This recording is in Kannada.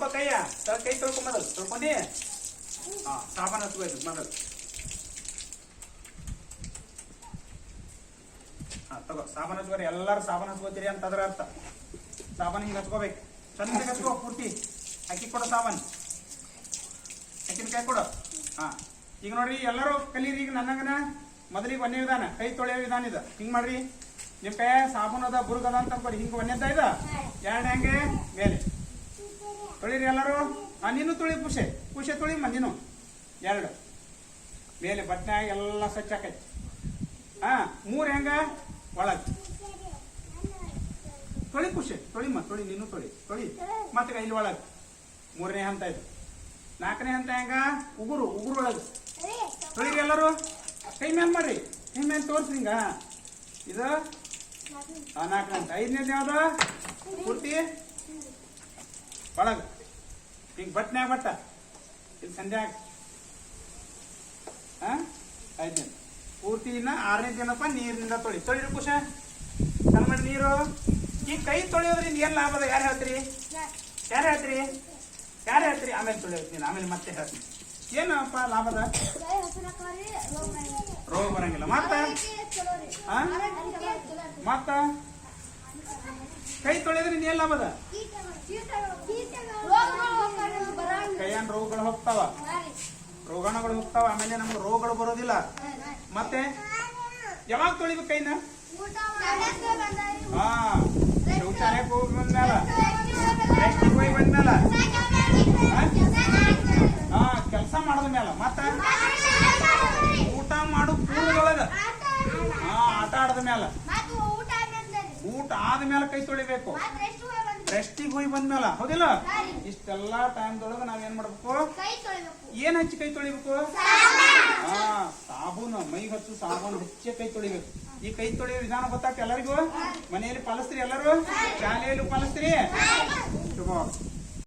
ತೊಳ್ಕೊ ಕೈಯ ಕೈ ತೊಳ್ಕೊ ಮೊದಲು ತೊಳ್ಕೊಂಡಿ ಹಾ ಸಾಬಾನ್ ಹಚ್ಬೇಕು ಮೊದಲು ಹಾ ತಗೋ ಸಾಬಾನ್ ಹಚ್ಕೋರಿ ಎಲ್ಲಾರು ಸಾಬಾನ್ ಹಚ್ಕೋತೀರಿ ಅಂತ ಅದ್ರ ಅರ್ಥ ಸಾಬಾನ್ ಹಿಂಗೆ ಹಚ್ಕೋಬೇಕು ಚಂದ ಹಚ್ಕೋ ಪೂರ್ತಿ ಅಕ್ಕಿ ಕೊಡು ಸಾಬಾನ್ ಅಕ್ಕಿನ ಕೈ ಕೊಡು ಹಾ ಈಗ ನೋಡ್ರಿ ಎಲ್ಲರೂ ಕಲೀರಿ ಈಗ ನನ್ನಂಗನ ಮೊದಲಿಗೆ ಒಂದೇ ವಿಧಾನ ಕೈ ತೊಳೆಯೋ ವಿಧಾನ ಇದು ಹಿಂಗ್ ಮಾಡ್ರಿ ನಿಮ್ಮ ಕೈ ಸಾಬೂನ್ ಅದ ಬುರುಗದ ಅಂತ ಅನ್ಕೊರಿ ಹಿಂಗ್ ಒಂದೇದ ಇದ ಎರಡು ಹೆಂಗೆ ಮೇಲೆ ತೊಳಿರಿ ಎಲ್ಲರೂ? ಹಾಂ ನೀನು ತೊಳಿ ಪುಷೆ. ಪುಷೆ ತೊಳಿ ಮ, ನೀನು. ಎರಡು. ಮೇಲೆ ಬಟ್ಟೆ ಎಲ್ಲ ಸ್ವಚ್ಛ ಆಕೈತಿ. ಹಾಂ ಮೂರು ಹೆಂಗ? ಒಳಗೆ. ತೊಳಿ ಪುಷೆ. ತೊಳಿಮ್ಮ ತೊಳಿ, ನೀನು ತೊಳಿ. ತೊಳಿ. ಮತ್ತೆ ಇಲ್ಲಿ ಒಳಗ್. ಮೂರನೇ ಹಂತ ಇದು. ನಾಲ್ಕನೇ ಹಂತ ಹೆಂಗ? ಉಗುರು ಉಗುರು ಒಳಗ್. ತೊಳಿರಿ ಎಲ್ಲರೂ. ಕೈ ಮ್ಯಾನ್ ಮಾಡ್ರಿ. ಕೈ ಮ್ಯಾನ್ ತೋರ್ಸ್ರಿ ಹಿಂಗ. ಇದು? ನಾಲ್ಕನೇ ಹಂತ. ಐದನೇದು ಯಾವ್ದು? ಪೂರ್ತಿ ಒಳಗ್. ಹಿಂಗೆ ಬಟ್ನ್ಯಾಗ ಬಟ್ಟ. ಇಲ್ಲಿ ಸಂಧ್ಯಾಗ ಹಾ ದಿನ. ಪೂರ್ತಿ ಇನ್ನ ಆರನೇ ದಿನಪ್ಪ ನೀರಿನಿಂದ ತೊಳಿ. ತೊಳಿರಿ ಕುಶ ಸಣ್ಣ ಮಾಡಿ ನೀರು. ಈ ಕೈ ತೊಳೆಯೋದ್ರಿಂದ ಏನು ಲಾಭ ಅದ? ಯಾರು ಹೇಳ್ತೀರಿ? ಯಾರು ಹೇಳ್ತೀರಿ? ಯಾರು ಹೇಳ್ತೀರಿ? ಆಮೇಲೆ ತೊಳೆಯೋದು ಆಮೇಲೆ ಮತ್ತೆ ಹೇಳ್ತೀನಿ. ಏನಪ್ಪ ಲಾಭದ ರೋಗ ಬರಂಗಿಲ್ಲ. ಮತ್ತ? ಮತ್ತ? ಕೈ ತೊಳೆಯೋದ್ರಿಂದ ಏನು ಲಾಭ ಕೈಯನ್ ರೋಗಗಳು ಹೋಗ್ತಾವ? ರೋಗಾಣುಗಳು ಹೋಗ್ತಾವ, ಆಮೇಲೆ ನಮ್ಗೆ ರೋಗಗಳು ಬರೋದಿಲ್ಲ. ಮತ್ತೆ? ಯಾವಾಗ ತೊಳಿಬೇಕು ಕೈನ? ಹಾ, ಶೌಚಾಲಯಕ್ಕೆ ಹೋಗಿ ಬಂದ್ಮೇಲ. ಹೋಗಿ ಬಂದ್ಮೇಲ. ಹಾ? ಕೆಲಸ ಮಾಡದ ಮೇಲ ಮತ್ತ? ಊಟ ಮಾಡು ಪೂರ್ವದೊಳಗ ಹಾ, ಆಟ ಆಡದ ಮೇಲ ಊಟ ಆದ್ಮೇಲೆ ಕೈ ತೊಳಿಬೇಕು. ರೆಸ್ಟಿಗೆ ಹೋಗಿ ಬಂದ್ಮೇಲ ಹೌದಿಲ್ಲ? ಇಷ್ಟೆಲ್ಲಾ ಟೈಮ್ದೊಳಗ ನಾವ್ ಏನ್ ಮಾಡ್ಬೇಕು? ಏನ್ ಹಚ್ಚಿ ಕೈ ತೊಳಿಬೇಕು? ಹಾ ಸಾಬೂನು. ಮೈ ಹಚ್ಚು ಸಾಬೂನು ಹಚ್ಚಿ ಕೈ ತೊಳಿಬೇಕು. ಈ ಕೈ ತೊಳೆಯೋ ವಿಧಾನ ಗೊತ್ತಾಗ್ತ ಎಲ್ಲರಿಗೂ? ಮನೆಯಲ್ಲಿ ಪಾಲಿಸ್ತೀರಿ ಎಲ್ಲರೂ? ಶಾಲೆಯಲ್ಲೂ ಪಾಲಿಸ್ತೀರಿ? ಶುಭ.